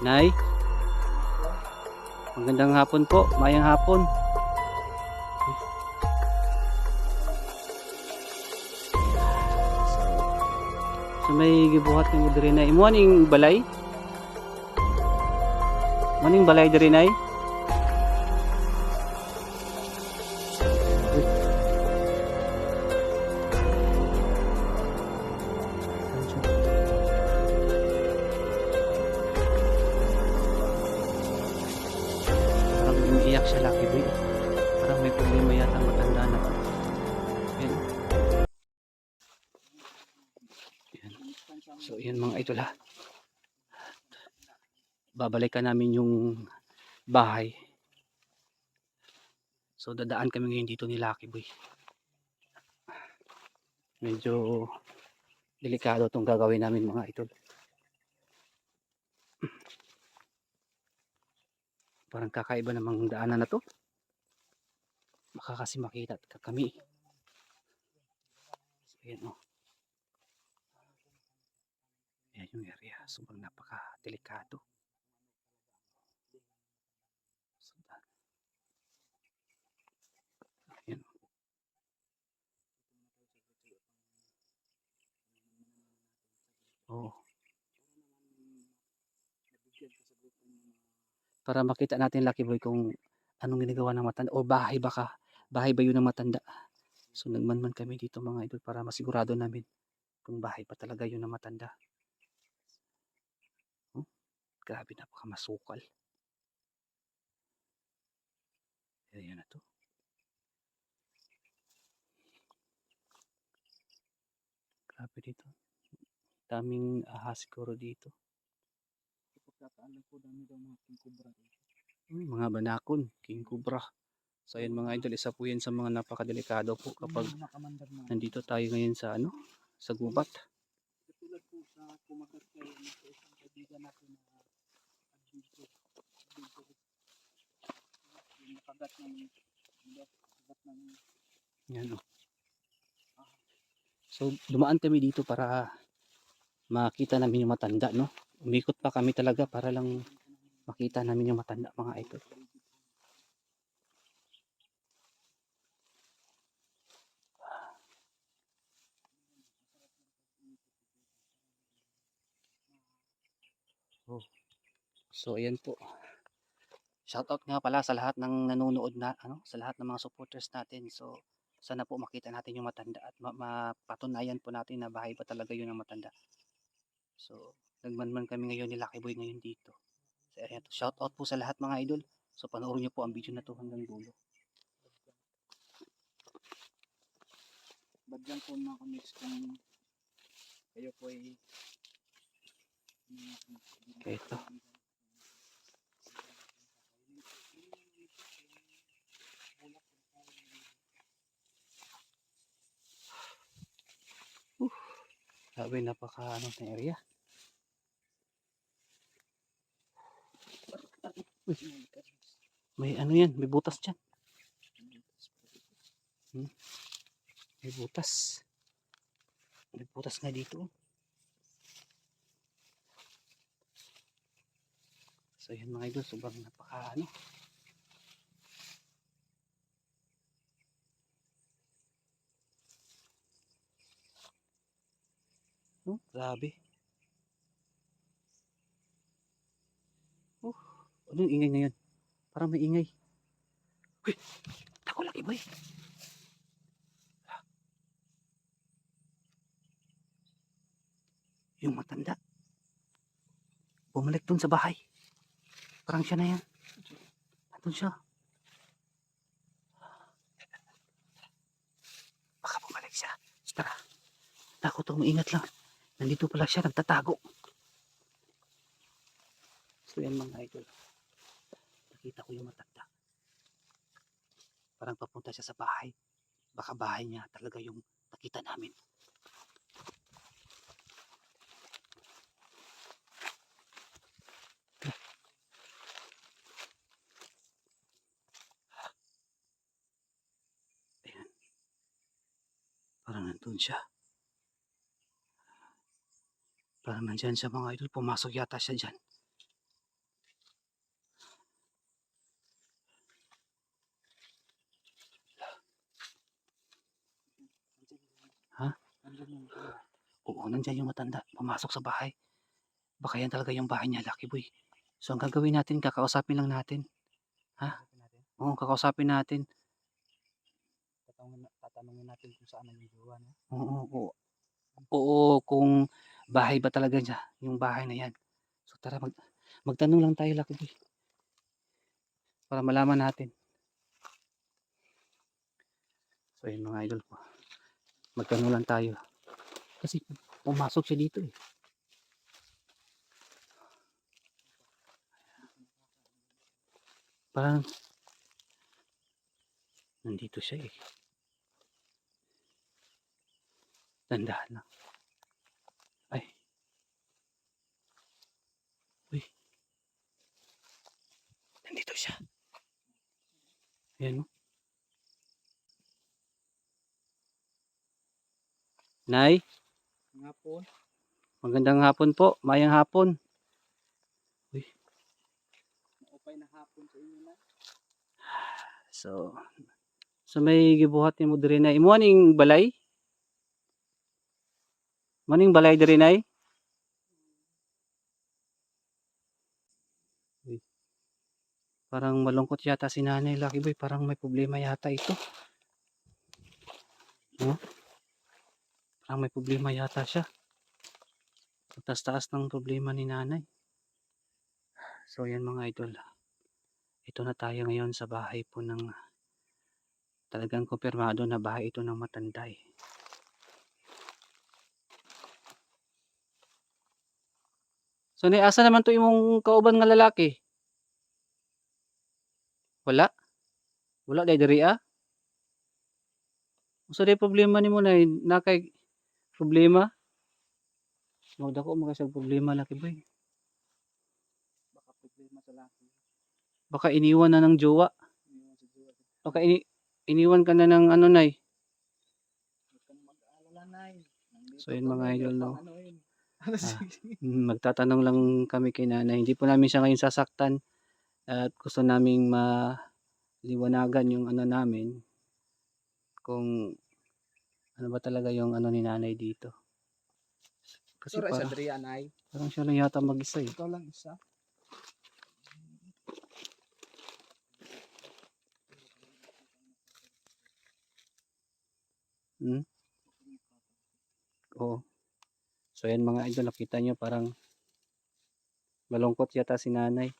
Nay? Magandang hapon po. Mayang hapon. So, may gibuhat ng diri na. Imo aning balay? Maning balay diri nay? Umiiyak siya Lucky Boy. Parang may problema yata matanda na. Yan. Yan. So yan mga idol ha. Babalikan namin yung bahay. So dadaan kami ngayon dito ni Lucky Boy. Medyo delikado itong gagawin namin mga idol. Parang kakaiba namang daanan na to. Baka makita at kami. So, yan o. Yan yung area. So, Ayan. Oo. Para makita natin Lucky Boy kung anong ginagawa ng matanda o bahay baka bahay ba yun ng matanda. So nagmanman kami dito mga idol para masigurado namin kung bahay pa talaga yun ng matanda. Oh, grabe napakamasukal. Ayan na to. Grabe dito. Daming ahas siguro dito. Pagkakaalam ko, dami daw mga king cobra. Uy, mga banakon, king cobra. So ayan mga idol, isa po yan sa mga napakadelikado po kapag na. nandito tayo ngayon sa ano, sa gubat. Katulad po sa kumagat kayo ng sa isang kaibigan natin na adventure. Yung nakagat ng nakagat ng Yan oh. So dumaan kami dito para makita namin yung matanda, no? Umikot pa kami talaga para lang makita namin yung matanda mga idol. So ayan po. Shoutout nga pala sa lahat ng nanonood na ano, sa lahat ng mga supporters natin. So sana po makita natin yung matanda at ma- mapatunayan po natin na bahay pa talaga yun ang matanda. So nagmanman kami ngayon ni Lucky Boy ngayon dito. So ayan to. Shoutout po sa lahat mga idol. So panoorin niyo po ang video na to hanggang dulo. badyan po mga kamix kung kayo po ay Okay, ito. Grabe napaka ano na area. May ano yan, may butas dyan. Hmm? May butas. May butas nga dito. oh. So yan mga idol, sobrang napaka ano. Oh, grabe. Oh, ano yung ingay ngayon? Parang may ingay. Uy, ako laki ba eh? Yung matanda. Bumalik dun sa bahay. Parang siya na yan. Nandun siya. Baka bumalik siya. Tara. Takot ako maingat lang. Nandito pala siya, nagtatago. So yan mga idol. Nakita ko yung matanda. Parang papunta siya sa bahay. Baka bahay niya talaga yung nakita namin. Ayan. Parang nandun siya. Parang nandyan siya mga idol. Pumasok yata siya dyan. Oo, nandiyan yung matanda. Pumasok sa bahay. Baka yan talaga yung bahay niya, Lucky Boy. So, ang gagawin natin, kakausapin lang natin. Ha? Oo, kakausapin natin. Tatanungin, tatanungin natin kung saan ang jowa niya. Oo, oo. Oo, kung bahay ba talaga niya, yung bahay na yan. So, tara, mag, magtanong lang tayo, Lucky Boy. Para malaman natin. So, yun mga idol ko. Magtanong lang tayo. Kasi pumasok siya dito eh. Parang nandito siya eh. Tandaan lang. Ay. Uy. Nandito siya. Ayan o. Nay, Po. magandang hapon po. Mayang hapon. Maupay na hapon sa inyo na. So, so may gibuhat ni mo diri na. Imo aning balay? Maning balay diri? Uy. Parang malungkot yata si Nanay Lucky Boy. Parang may problema yata ito. No? Parang may problema yata siya. Taas-taas ng problema ni Nanay. So, yan mga idol. Ito na tayo ngayon sa bahay po ng talagang kumpirmado na bahay ito ng matanda eh. So, asa naman to imong kauban nga lalaki? Wala? Wala dahil diri ah? So, di problema ni mo na nakay problema? Magdako mo kasi problema laki boy. Baka problema sa laki. Baka iniwan na ng jowa. Baka ini iniwan ka na ng ano nay. So, yun mga idol, no? Ano sige. Mm, Magtatanong lang kami kay nanay. Hindi po namin siya ngayon sasaktan. At gusto naming maliwanagan yung ano namin. Kung ano ba talaga yung ano ni nanay dito. Kasi Sure, parang, Adrian, Nay. parang siya lang yata mag-isa eh. Ikaw lang isa. Hmm? Oo. So yan mga idol, nakita nyo parang malungkot yata si nanay.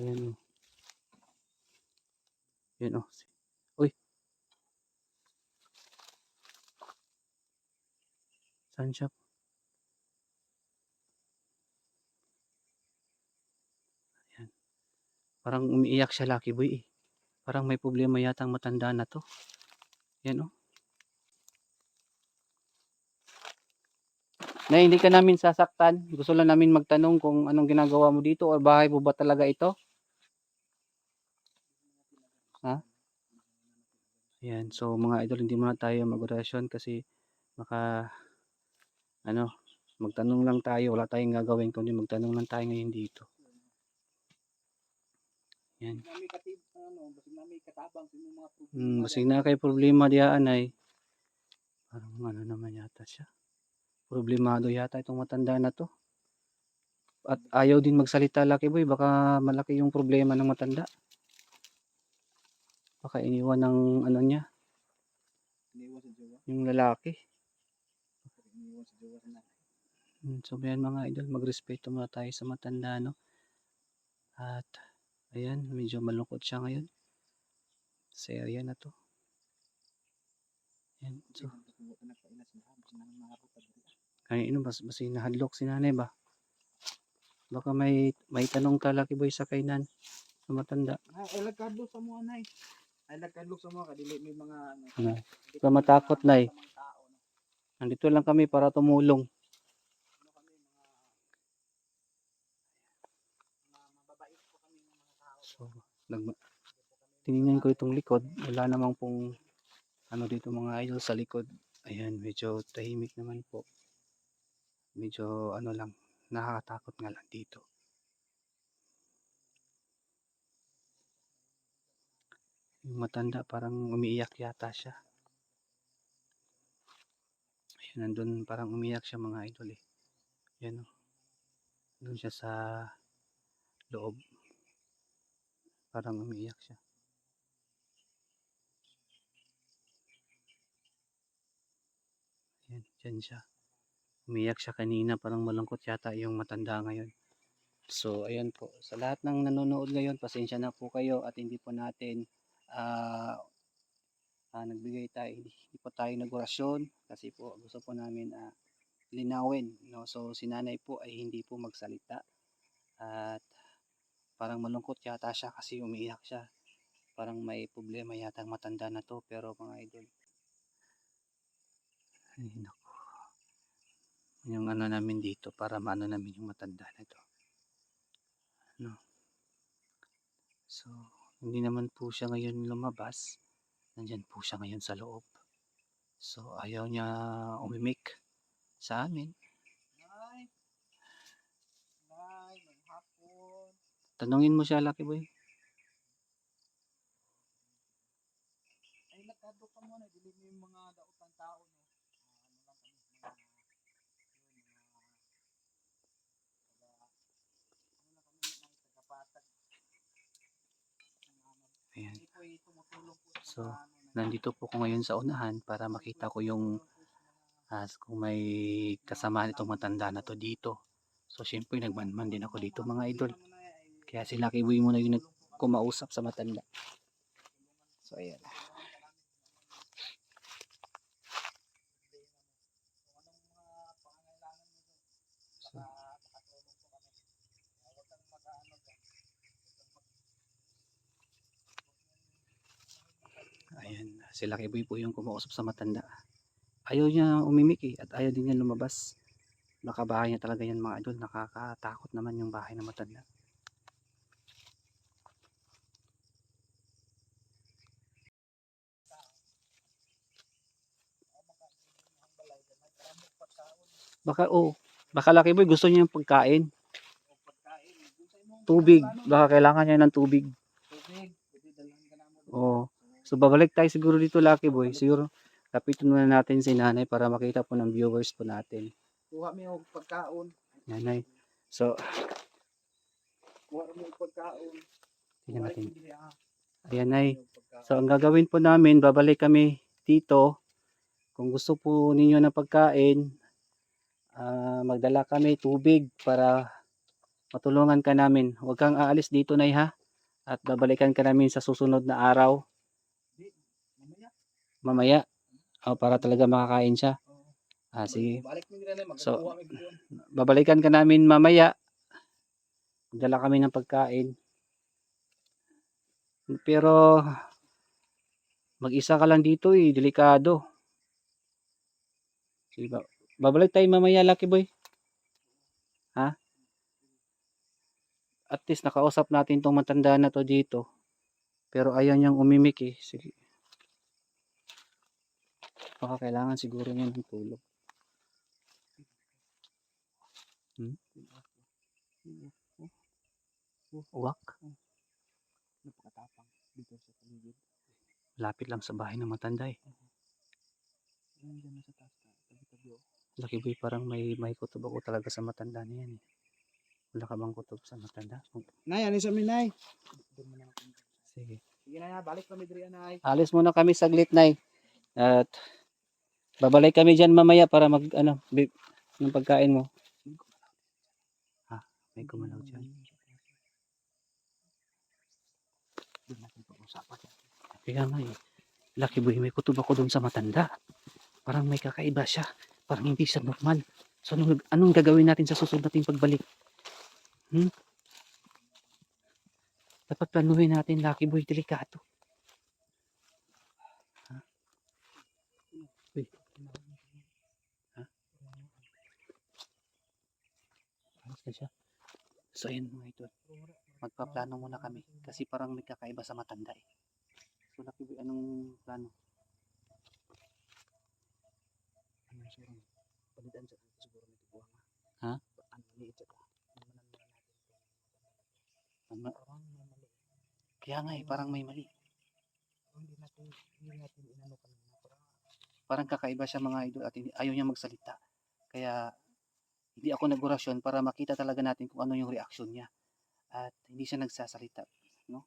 Ayan o. Yan o. Uy. Saan siya? Ayan. Parang umiiyak siya Lucky Boy eh. Parang may problema yata ang matanda na to. Yan o. Na hindi ka namin sasaktan. Gusto lang namin magtanong kung anong ginagawa mo dito or bahay mo ba talaga ito? Ha? Yan. So mga idol, hindi muna tayo mag-orasyon kasi maka ano, magtanong lang tayo. Wala tayong gagawin kundi magtanong lang tayo ngayon dito. Yan. Ano, basig. Hmm, na kay problema diyan ay parang ano naman yata siya. Problemado yata itong matanda na to. At ayaw din magsalita Lucky Boy, baka malaki yung problema ng matanda. Baka iniwan ng ano niya, yung lalaki. Sa jowa nanay. Hmm, So yan mga idol, magrespeto muna tayo sa matanda no. At ayan, medyo malungkot siya ngayon. Sa area na to. Yan. So, na na kanino bas basi nahadlok si nanay ba? Baka may may tanong ka Lucky Boy sa kainan sa matanda. Ah, ay lagkadlo sa mga, Nay. Ay lagkadlo sa mga, kadili may mga, ano. Ano? matakot, Nay. no? Nandito lang kami para tumulong. So, nag tiningnan ko itong likod, wala namang pong ano dito mga idol sa likod. Ayan, medyo tahimik naman po. Medyo ano lang, nakakatakot nga lang dito. Yung matanda parang umiiyak yata siya. Nandun parang umiyak siya mga idol eh. Yan o. Doon siya sa loob. Parang umiyak siya. Yan, dyan siya. Umiyak siya kanina, parang malungkot yata yung matanda ngayon. So, ayan po. Sa lahat ng nanonood ngayon, pasensya na po kayo at hindi po natin ah ah, nagbigay tayo, hindi, po tayo nagorasyon kasi po gusto po namin ah, linawin. No? So, si nanay po ay hindi po magsalita at parang malungkot yata siya kasi umiiyak siya. Parang may problema yata ang matanda na to pero mga idol. Ay, naku. Yung ano namin dito para maano namin yung matanda na to. No. So, hindi naman po siya ngayon lumabas. Nandyan po siya ngayon sa loob. So, ayaw niya umimik sa amin. Nay! Nay, hapon. Tanungin mo siya, Lucky Boy. Ay, lakado ka muna. Dili mo yung mga daotang tao, no? Ah, ano lang kami, mga, yun, mga, taga, ano lang kami, mga tagapatag. Mga- Ayan. Hindi po ay tumutulong po sa So, Nandito po ko ngayon sa unahan para makita ko yung as kung may kasama itong matanda na to dito. So, syempre, nagmanman din ako dito mga idol. Kaya si Lucky Boy muna yung nag- kumausap sa matanda. So, ayan. Si Lucky Boy po yung kumausap sa matanda. Ayaw niya umimik eh, at ayaw din niya lumabas. Nakabahay niya talaga yan mga idol. Nakakatakot naman yung bahay ng matanda. Baka, oh, baka Lucky Boy gusto niya yung pagkain. Tubig. Baka kailangan niya ng tubig. Tubig. Pwede So babalik tayo siguro dito Lucky Boy. Siguro kapitin muna natin si nanay para makita po ng viewers po natin. Kuha mo yung pagkaon. Nanay. So, Kuha mo yung pagkaon. tingnan natin. Ayan pagkaon. So ang gagawin po namin, babalik kami dito. Kung gusto po ninyo ng pagkain, ah, magdala kami tubig para matulungan ka namin. Huwag kang aalis dito nay ha. At babalikan ka namin sa susunod na araw. Mamaya. Mamaya. Oh, para talaga makakain siya. Ah, sige. Dili, So, babalikan ka namin mamaya. Dala kami ng pagkain. Pero mag-isa ka lang dito eh, delikado. Sige ba? Babalik tayo mamaya, Lucky Boy. Ha? At least nakausap natin tong matanda na to dito. Pero ayaw niyang umimik eh. Sige. Baka kailangan siguro niya ng tulog. Hmm? Uwak. Napakatapang dito sa paligid. Lapit lang sa bahay ng matanda eh. Tabi-tabi oh. Boy, parang may may kutob ako talaga sa matanda na yan eh. Wala ka bang kutob sa matanda? Nay, sa amin, Nay? Sige. Sige na, balik kami diri, Nay. Alis muna kami saglit nay. At babalik kami dyan mamaya para mag ano, bi- ng pagkain mo. Ha, may gumalaw dyan. Kaya nga eh. Lucky boy, may kutob ako doon sa matanda. Parang may kakaiba siya. Parang hindi siya normal. So anong, anong gagawin natin sa susunod nating pagbalik? Hmm? Dapat planuhin natin, Lucky boy, delikado. Ha? Uy. Ha? Alas na siya. So ayun mga ito. Magpaplano muna kami. Kasi parang may kakaiba sa matanda eh. So boy, anong plano? Ano siguro? Palitan sa siguro nito buwang. Ha? Ano Ano man natin. Tama. Parang may mali. Kaya nga eh, parang may mali. Parang Hindi natin, hindi natin inano kanina. Parang kakaiba siya mga idol at ayaw niya magsalita. Kaya hindi ako nag-orasyon para makita talaga natin kung ano yung reaksyon niya. At hindi siya nagsasalita. O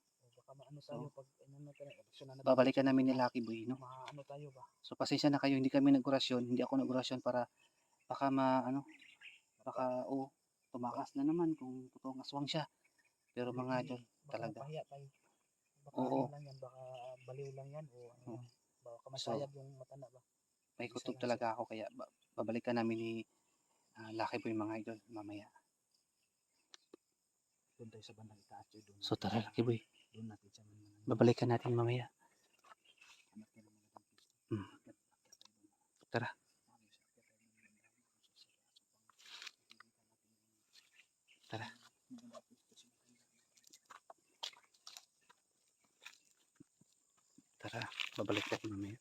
baka maano tayo pag ano na tayo, na. Babalikan namin ni Lucky Boy, no? Maano tayo ba? So pasensya na kayo, hindi kami nag-orasyon, hindi ako nag-orasyon para baka ma ano, baka oh, tumakas na naman kung totoong aswang siya. Pero mga Baka talaga. tayo. Baka Oo. ano lang yan, baka baliw lang yan o ano. Baka kamasayab yung matanda ba? may kutob talaga ako kaya ba- babalikan namin ni ah, Lucky Boy mga idol mamaya. Doon tayo sa bandang itaas yun, doon. So tara Lucky Boy, Doon natin siya man. babalikan natin mamaya. Mm. Doon. Tara. Tara. Tara, babalik natin mamaya.